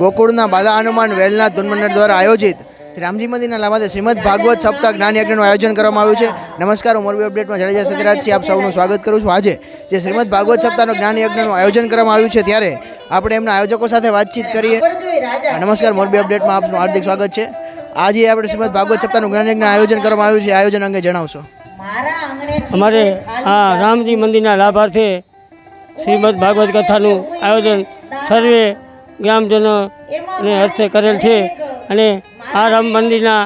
ગોકુળના બાલા હનુમાન વેલનાથ ધૂનમંડળ દ્વારા આયોજિત રામજી મંદિરના લાભાર્થે શ્રીમદ ભાગવત સપ્તાહ જ્ઞાન યજ્ઞનું આયોજન કરવામાં આવ્યું છે. નમસ્કાર, હું મોરબી અપડેટમાં જાડેજા સત્યરાજથી આપ સૌનું સ્વાગત કરું છું. આજે જે શ્રીમદ ભાગવત સપ્તાહનું જ્ઞાન યજ્ઞનું આયોજન કરવામાં આવ્યું છે, ત્યારે આપણે એમના આયોજકો સાથે વાતચીત કરીએ. નમસ્કાર, મોરબી અપડેટમાં આપનું હાર્દિક સ્વાગત છે. આજે આપણે શ્રીમદ ભાગવત સપ્તાહનું જ્ઞાન યજ્ઞ આયોજન કરવામાં આવ્યું છે. આયોજન અંગે જણાવશો. અમારે આ રામજી મંદિરના લાભાર્થે શ્રીમદ ભાગવત કથાનું આયોજન સર્વે ગ્રામજનો ને હસ્તે કરેલ છે અને આ રામ મંદિરના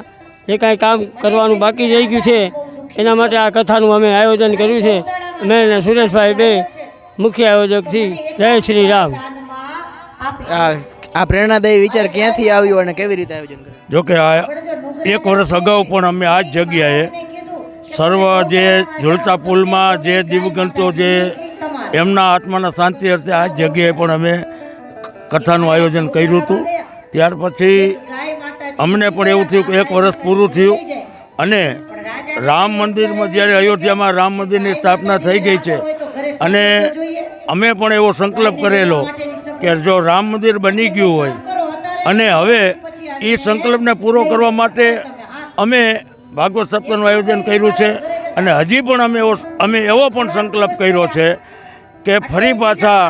જે કાંઈ કામ કરવાનું બાકી રહી ગયું છે એના માટે આ કથાનું અમે આયોજન કર્યું છે. મેં અને સુરેશભાઈ બે મુખ્ય આયોજકથી જય શ્રી રામ. આ આ પ્રેરણાદાયી વિચાર ક્યાંથી આવ્યો અને કેવી રીતે આયોજન કર્યું? જોકે આ એક વર્ષ અગાઉ પણ અમે આ જ જગ્યાએ સર્વ જે ઝુલતા પુલમાં જે દિવગંતો જે એમના આત્માના શાંતિ અર્થે આ જગ્યાએ પણ અમે કથાનું આયોજન કર્યું હતું. ત્યાર પછી અમને પણ એવું થયું કે એક વર્ષ પૂરું થયું અને રામ મંદિરમાં જ્યારે અયોધ્યામાં રામ મંદિરની સ્થાપના થઈ ગઈ છે અને અમે પણ એવો સંકલ્પ કરેલો કે જો રામ મંદિર બની ગયું હોય અને હવે એ સંકલ્પને પૂરો કરવા માટે અમે ભાગવત સપ્તાહનું આયોજન કર્યું છે અને હજી પણ અમે એવો અમે એવો પણ સંકલ્પ કર્યો છે કે ફરી પાછા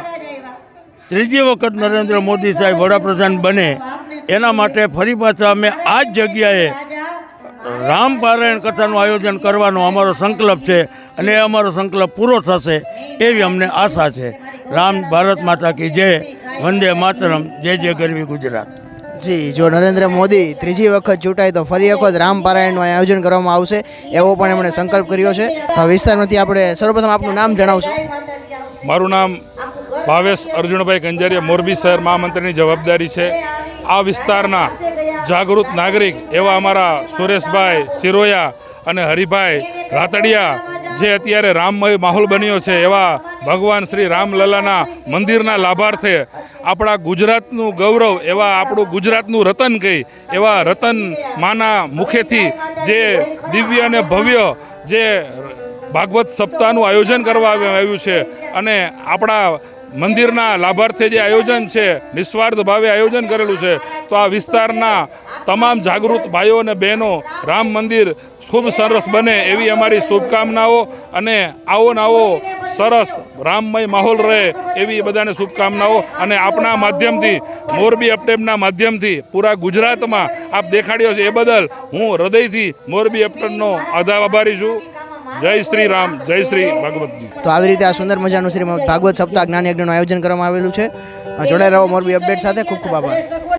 ત્રીજી વખત નરેન્દ્ર મોદી સાહેબ વડાપ્રધાન બને, એના માટે ફરી પાછા અમે આ જ જગ્યાએ રામ પારાયણ કથાનું આયોજન કરવાનો અમારો સંકલ્પ છે અને એ અમારો સંકલ્પ પૂરો થશે એવી અમને આશા છે. રામ ભારત માતા કી જય. વંદે માતરમ. જય જય ગરવી ગુજરાત. જી, જો નરેન્દ્ર મોદી ત્રીજી વખત ચૂંટાય તો ફરી વખત રામ પારાયણનું આયોજન કરવામાં આવશે, એવો પણ એમણે સંકલ્પ કર્યો છે. આ વિસ્તારમાંથી આપણે સર્વપ્રથમ આપનું નામ જણાવશો. મારું નામ ભાવેશ અર્જુનભાઈ કંજારિયા, મોરબી શહેર મહામંત્રીની જવાબદારી છે. આ વિસ્તારના જાગૃત નાગરિક એવા અમારા સુરેશભાઈ સિરોયા અને હરિભાઈ રાતડિયા, જે અત્યારે રામમય માહોલ બન્યો છે, એવા ભગવાન શ્રી રામલલાના મંદિરના લાભાર્થે આપણા ગુજરાતનું ગૌરવ, એવા આપણું ગુજરાતનું રતન કહી, એવા રતન માના મુખેથી જે દિવ્ય અને ભવ્ય જે ભાગવત સપ્તાહનું આયોજન કરવામાં આવ્યું છે અને આપણા મંદિરના લાભાર્થે જે આયોજન છે, નિસ્વાર્થ ભાવે આયોજન કરેલું છે, તો આ વિસ્તારના તમામ જાગૃત ભાઈઓ અને બહેનો રામ મંદિર ખૂબ સરસ બને એવી અમારી શુભકામનાઓ અને આવો ને આવો સરસ રામમય માહોલ રહે એવી બધાને શુભકામનાઓ. અને આપણા માધ્યમથી, મોરબી અપટેપના માધ્યમથી, પૂરા ગુજરાતમાં આપ દેખાડ્યો છે એ બદલ હું હૃદયથી મોરબી અપટેપનો આધાર આભારી છું. જય શ્રી રામ, જય શ્રી ભાગવતજી. તો આવી રીતે આ સુંદર મજાનું શ્રી ભાગવત સપ્તાહ જ્ઞાન યજ્ઞનું આયોજન કરવામાં આવેલું છે. જોડાઈ રહો મોરબી અપડેટ સાથે. ખૂબ ખૂબ આભાર.